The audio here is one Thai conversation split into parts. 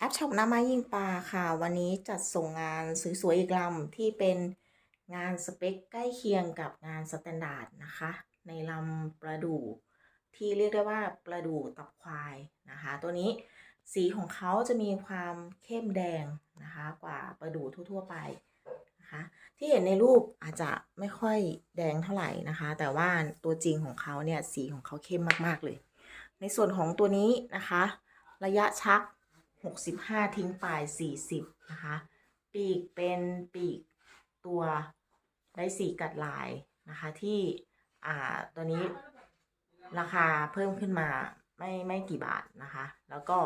แอปช็อปน้ำไม้ยิงปลาค่ะ วันนี้จัดส่งงานสวยๆอีกลำที่เป็นงานสเปคใกล้เคียงกับงานสแตนดาร์ดนะคะ ในลำประดู่ที่เรียกได้ว่าประดู่ตับควายนะคะ ตัวนี้สีของเขาจะมีความเข้มแดงนะคะกว่าประดู่ทั่วๆไปนะคะ ที่เห็นในรูปอาจจะไม่ค่อยแดงเท่าไหร่นะคะ แต่ว่าตัวจริงของเขาเนี่ยสีของเขาเข้มมากๆเลย ในส่วนของตัวนี้นะคะ ระยะชัก 65 ทิ้งปลาย 40 นะคะ ปีกเป็นปีกตัวได้สีกัดลายนะคะที่อ่าตัวนี้ราคาเพิ่มขึ้นมาไม่ไม่กี่บาทนะคะ แล้วก็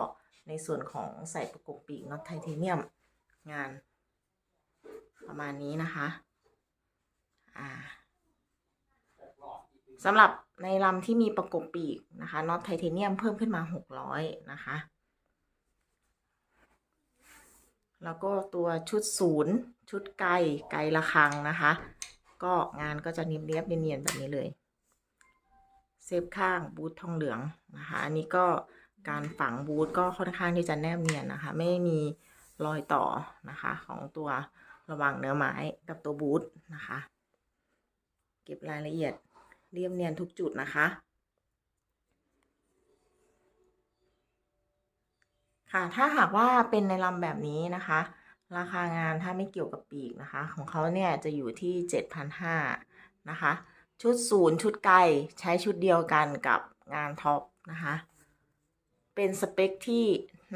ในส่วนของใส่ประกบปีกน็อตไทเทเนียมงาน ประมาณนี้นะคะอ่าสำหรับในลำที่มีประกบปีกนะคะน็อตไทเทเนียมเพิ่มขึ้นมา 600 นะคะ แล้วก็ตัวชุดศูนย์ชุดไกลไกลระคังนะคะ ก็งานก็จะเนียบเรียบเนียนแบบนี้เลย เซฟข้างบูททองเหลืองนะคะ อันนี้ก็การฝังบูทก็ค่อนข้างที่จะแนบเนียนนะคะ ไม่มีรอยต่อนะคะของตัวระหว่างเนื้อไม้กับตัวบูทนะคะ เก็บรายละเอียดเรียบเนียนทุกจุดนะคะ ค่ะ ถ้าหากว่าเป็นในลำแบบนี้นะคะ ราคางานถ้าไม่เกี่ยวกับปีกนะคะ ของเขาเนี่ยจะอยู่ที่ 7,500นะคะ ชุดศูนย์ชุดไกลใช้ชุดเดียวกันกับงานท็อปนะคะ เป็นสเปคที่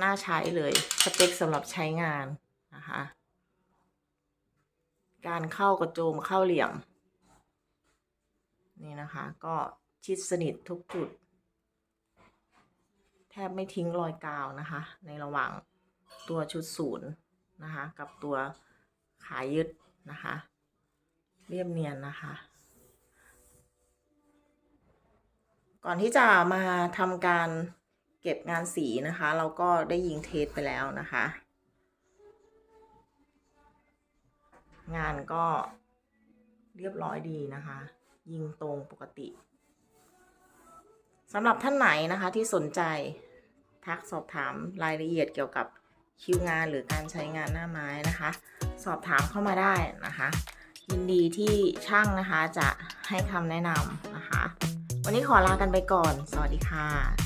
น่าใช้เลย สเปคสำหรับใช้งานนะคะ การเข้ากระโจมเข้าเหลี่ยม นี่นะคะ ก็ชิดสนิททุกจุด ทบไม่ทิ้งรอยกาวนะคะ ในระหว่างตัวชุดศูนย์นะคะ กับตัวขายึดนะคะ เรียบเนียนนะคะ ก่อนที่จะมาทำการเก็บงานสีนะคะ เราก็ได้ยิงเทสไปแล้วนะคะ งานก็เรียบร้อยดีนะคะ ยิงตรงปกติสำหรับท่านไหนนะคะที่สนใจ ทักสอบถามรายละเอียดเกี่ยวกับคิวงานหรือการใช้งานหน้าไม้นะคะ สอบถามเข้ามาได้นะคะ ยินดีที่ช่างนะคะจะให้คำแนะนำนะคะ วันนี้ขอลากันไปก่อน สวัสดีค่ะ